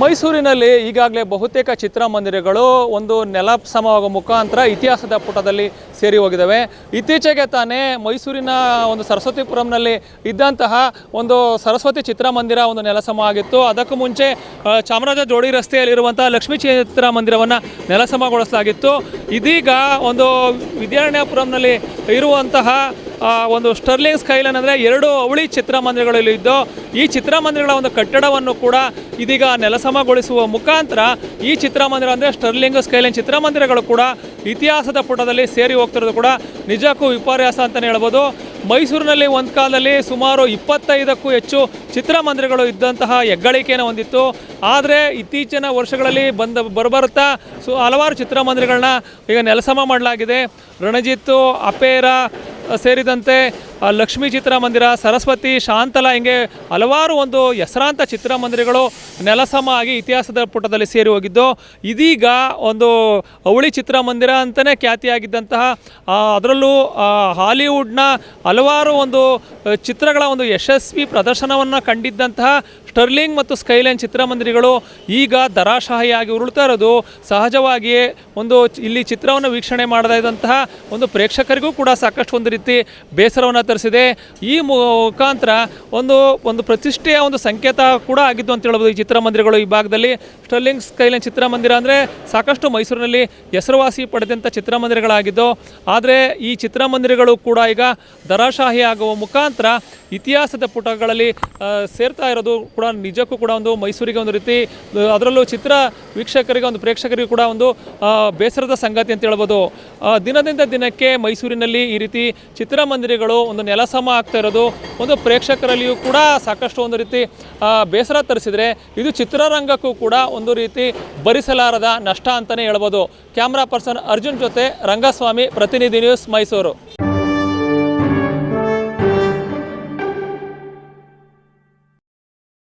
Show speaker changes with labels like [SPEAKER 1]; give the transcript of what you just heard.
[SPEAKER 1] ಮೈಸೂರಿನಲ್ಲಿ ಈಗಾಗಲೇ ಬಹುತೇಕ ಚಿತ್ರಮಂದಿರಗಳು ಒಂದು ನೆಲ ಸಮವಾಗುವ ಮುಖಾಂತರ ಇತಿಹಾಸದ ಪುಟದಲ್ಲಿ ಸೇರಿ ಹೋಗಿದ್ದಾವೆ. ಇತ್ತೀಚೆಗೆ ತಾನೇ ಮೈಸೂರಿನ ಒಂದು ಸರಸ್ವತಿಪುರಂನಲ್ಲಿ ಇದ್ದಂತಹ ಒಂದು ಸರಸ್ವತಿ ಚಿತ್ರಮಂದಿರ ಒಂದು ನೆಲಸಮ ಆಗಿತ್ತು. ಅದಕ್ಕೂ ಮುಂಚೆ ಚಾಮರಾಜ ಜೋಡಿ ರಸ್ತೆಯಲ್ಲಿರುವಂತಹ ಲಕ್ಷ್ಮೀ ಚಿತ್ರಮಂದಿರವನ್ನು ನೆಲಸಮಗೊಳಿಸಲಾಗಿತ್ತು ಇದೀಗ ಒಂದು ವಿದ್ಯಾರಣ್ಯಪುರಂನಲ್ಲಿ ಇರುವಂತಹ ಒಂದು ಸ್ಟರ್ಲಿಂಗ್ ಸ್ಕೈಲೈನ್ ಅಂದರೆ ಎರಡು ಅವಳಿ ಚಿತ್ರಮಂದಿರಗಳಲ್ಲಿ ಇದ್ದು, ಈ ಚಿತ್ರಮಂದಿರಗಳ ಒಂದು ಕಟ್ಟಡವನ್ನು ಕೂಡ ಇದೀಗ ನೆಲಸಮಗೊಳಿಸುವ ಮುಖಾಂತರ ಈ ಚಿತ್ರಮಂದಿರ ಅಂದರೆ ಸ್ಟರ್ಲಿಂಗ್ ಸ್ಕೈಲೈನ್ ಚಿತ್ರಮಂದಿರಗಳು ಕೂಡ ಇತಿಹಾಸದ ಪುಟದಲ್ಲಿ ಸೇರಿ ಹೋಗ್ತಿರೋದು ಕೂಡ ನಿಜಕ್ಕೂ ವಿಪರ್ಯಾಸ ಅಂತಲೇ ಹೇಳ್ಬೋದು. ಮೈಸೂರಿನಲ್ಲಿ ಒಂದು ಕಾಲದಲ್ಲಿ ಸುಮಾರು ಇಪ್ಪತ್ತೈದಕ್ಕೂ ಹೆಚ್ಚು ಚಿತ್ರಮಂದಿರಗಳು ಇದ್ದಂತಹ ಹೆಗ್ಗಳಿಕೆಯನ್ನು ಹೊಂದಿತ್ತು. ಆದರೆ ಇತ್ತೀಚಿನ ವರ್ಷಗಳಲ್ಲಿ ಬಂದ, ಬರಬರುತ್ತಾ ಸು, ಹಲವಾರು ಚಿತ್ರಮಂದಿರಗಳನ್ನ ಈಗ ನೆಲಸಮ ಮಾಡಲಾಗಿದೆ. ರಣಜಿತ್ತು, ಅಪೇರ ಸೇರಿದಂತೆ ಲಕ್ಷ್ಮೀ ಚಿತ್ರಮಂದಿರ, ಸರಸ್ವತಿ, ಶಾಂತಲ ಹಿಂಗೆ ಹಲವಾರು ಒಂದು ಹೆಸರಾಂತ ಚಿತ್ರಮಂದಿರಗಳು ನೆಲಸಮ ಆಗಿ ಇತಿಹಾಸದ ಪುಟದಲ್ಲಿ ಸೇರಿ ಹೋಗಿದ್ದು, ಇದೀಗ ಒಂದು ಅವಳಿ ಚಿತ್ರಮಂದಿರ ಅಂತಲೇ ಖ್ಯಾತಿಯಾಗಿದ್ದಂತಹ ಅದರಲ್ಲೂ ಹಾಲಿವುಡ್ನ ಹಲವಾರು ಒಂದು ಚಿತ್ರಗಳ ಒಂದು ಯಶಸ್ವಿ ಪ್ರದರ್ಶನವನ್ನು ಕಂಡಿದ್ದಂತಹ ಸ್ಟರ್ಲಿಂಗ್ ಮತ್ತು ಸ್ಕೈಲೈನ್ ಚಿತ್ರಮಂದಿರಗಳು ಈಗ ದರಾಶಾಹಿಯಾಗಿ ಉರುಳ್ತಾ ಇರೋದು. ಸಹಜವಾಗಿಯೇ ಒಂದು ಇಲ್ಲಿ ಚಿತ್ರವನ್ನು ವೀಕ್ಷಣೆ ಮಾಡದೇ ಇದ್ದಂತಹ ಒಂದು ಪ್ರೇಕ್ಷಕರಿಗೂ ಕೂಡ ಸಾಕಷ್ಟು ಒಂದು ರೀತಿ ಬೇಸರವನ್ನು ತರಿಸಿದೆ. ಈ ಮುಖಾಂತರ ಒಂದು ಒಂದು ಪ್ರತಿಷ್ಠೆಯ ಒಂದು ಸಂಕೇತ ಕೂಡ ಆಗಿದ್ದು ಅಂತ ಹೇಳ್ಬೋದು ಈ ಚಿತ್ರಮಂದಿರಗಳು ಈ ಭಾಗದಲ್ಲಿ. ಸ್ಟರ್ಲಿಂಗ್ ಸ್ಕೈಲೈನ್ ಚಿತ್ರಮಂದಿರ ಅಂದರೆ ಸಾಕಷ್ಟು ಮೈಸೂರಿನಲ್ಲಿ ಹೆಸರುವಾಸಿ ಪಡೆದಂಥ ಚಿತ್ರಮಂದಿರಗಳಾಗಿದ್ದು, ಆದರೆ ಈ ಚಿತ್ರಮಂದಿರಗಳು ಕೂಡ ಈಗ ದರಾಶಾಹಿ ಆಗುವ ಮುಖಾಂತರ ಇತಿಹಾಸದ ಪುಟಗಳಲ್ಲಿ ಸೇರ್ತಾ ಇರೋದು ಕೂಡ ನಿಜಕ್ಕೂ ಕೂಡ ಒಂದು ಮೈಸೂರಿಗೆ ಒಂದು ರೀತಿ, ಅದರಲ್ಲೂ ಚಿತ್ರ ವೀಕ್ಷಕರಿಗೆ ಒಂದು ಪ್ರೇಕ್ಷಕರಿಗೆ ಕೂಡ ಒಂದು ಬೇಸರದ ಸಂಗತಿ ಅಂತ ಹೇಳ್ಬೋದು ದಿನದಿಂದ ದಿನಕ್ಕೆ ಮೈಸೂರಿನಲ್ಲಿ ಈ ರೀತಿ ಚಿತ್ರಮಂದಿರಗಳು ಒಂದು ನೆಲಸಮ ಆಗ್ತಾ ಇರೋದು, ಒಂದು ಪ್ರೇಕ್ಷಕರಲ್ಲಿಯೂ ಕೂಡ ಸಾಕಷ್ಟು ಒಂದು ರೀತಿ ಬೇಸರ ತರಿಸಿದರೆ ಇದು ಚಿತ್ರರಂಗಕ್ಕೂ ಕೂಡ ಒಂದು ರೀತಿ ಭರಿಸಲಾರದ ನಷ್ಟ ಅಂತಲೇ ಹೇಳ್ಬೋದು. ಕ್ಯಾಮ್ರಾ ಪರ್ಸನ್ ಅರ್ಜುನ್ ಜೊತೆ ರಂಗಸ್ವಾಮಿ, ಪ್ರತಿನಿಧಿ ನ್ಯೂಸ್ ಮೈಸೂರು.